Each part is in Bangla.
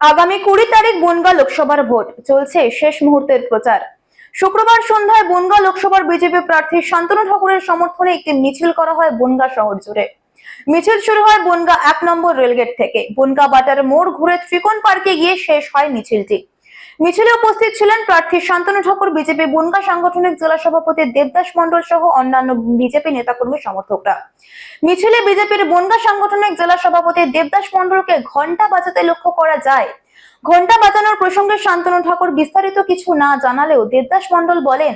আগামী কুড়ি তারিখ বনগা লোকসভার ভোট। চলছে শেষ মুহূর্তের প্রচার। শুক্রবার সন্ধ্যায় বনগা লোকসভার বিজেপি প্রার্থী শান্তনু ঠাকুরের সমর্থনে একটি মিছিল করা হয় বনগা শহর জুড়ে। মিছিল শুরু হয় বনগা এক নম্বর রেলগেট থেকে। বনগা বাটার মোড় ঘুরে ত্রিকোণ পার্কে গিয়ে শেষ হয় মিছিলটি। মিছিলে উপস্থিত ছিলেন প্রার্থী শান্তনু ঠাকুর, বিজেপি বনগা সাংগঠনিক জেলা সভাপতি দেবদাস মন্ডল সহ অন্যান্য বিজেপি নেতাকর্মী সমর্থকরা। মিছিলে বিজেপির বনগা সাংগঠনিক জেলা সভাপতি দেবদাস মন্ডলকে ঘণ্টা বাজাতে লক্ষ্য করা যায়। ঘণ্টা বাজানোর প্রসঙ্গে শান্তনু ঠাকুর বিস্তারিত কিছু না জানালেও দেবদাস মন্ডল বলেন,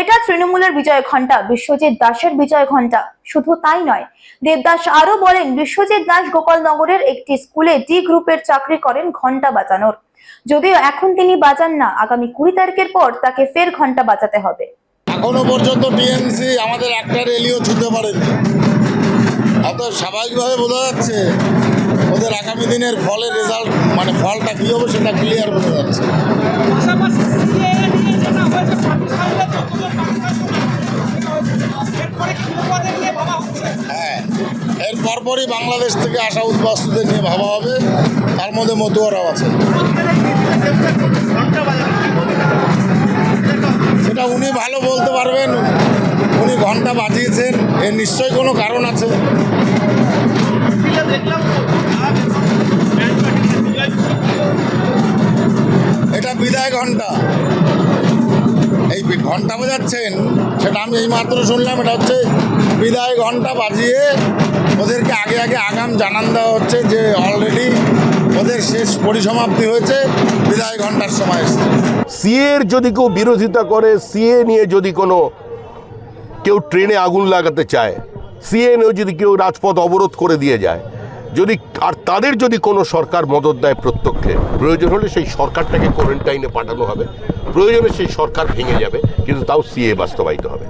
এটা তৃণমূলের বিজয় ঘণ্টা বিশ্বজিৎ দাসের বিজয় ঘণ্টা শুধু তাই নয়, দেবদাস আরও বলেন, বিশ্বজিৎ দাস গোপালনগরের একটি স্কুলে ডি গ্রুপের চাকরি করেন ঘণ্টা বাজানোর। যদিও এখন তিনি বাজান না আগামী কুড়ি তারিখের পর তাকে ফের ঘণ্টা বাজাতে হবে। এখনও পর্যন্ত টিএমসি আমাদের একটা রেলিও ছুটতে পারেনি। অত স্বাভাবিকভাবে বোঝা যাচ্ছে ওদের আগামী দিনের ফলের রেজাল্ট মানে ফলটা কী হবে সেটা ক্লিয়ার বোঝা যাচ্ছে। এর পরপরই বাংলাদেশ থেকে আসা উদ্বাস্তুদের নিয়ে ভাবা হবে। তার মধ্যে মতুয়ারাও আছে। সেটা উনি ভালো বলতে পারবেন। উনি ঘণ্টা বাজিয়েছেন। এর নিশ্চয়ই কোনো কারণ আছে। এটা বিদায় ঘণ্টা। এই ঘণ্টা বাজাচ্ছেন সেটা আমি এইমাত্র শুনলাম। এটা হচ্ছে বিদায় ঘণ্টা বাজিয়ে ওদেরকে আগে আগে আগাম জানান দেওয়া হচ্ছে যে অলরেডি ওদের শেষ পরিসমাপ্তি হয়েছে। বিদায় ঘণ্টার সময় এসছে। সিএর যদি কেউ বিরোধিতা করে, সিএ নিয়ে যদি কোনো কেউ ট্রেনে আগুন লাগাতে চায়, সিএ নিয়ে যদি কেউ রাজপথ অবরোধ করে দিয়ে যায়, যদি আর তাদের যদি কোনো সরকার মদত দেয় প্রত্যক্ষে, প্রয়োজন হলে সেই সরকারটাকে কোয়ারেন্টাইনে পাঠানো হবে। প্রয়োজনে সেই সরকার ভেঙে যাবে, কিন্তু তাও সিএ বাস্তবায়িত হবে।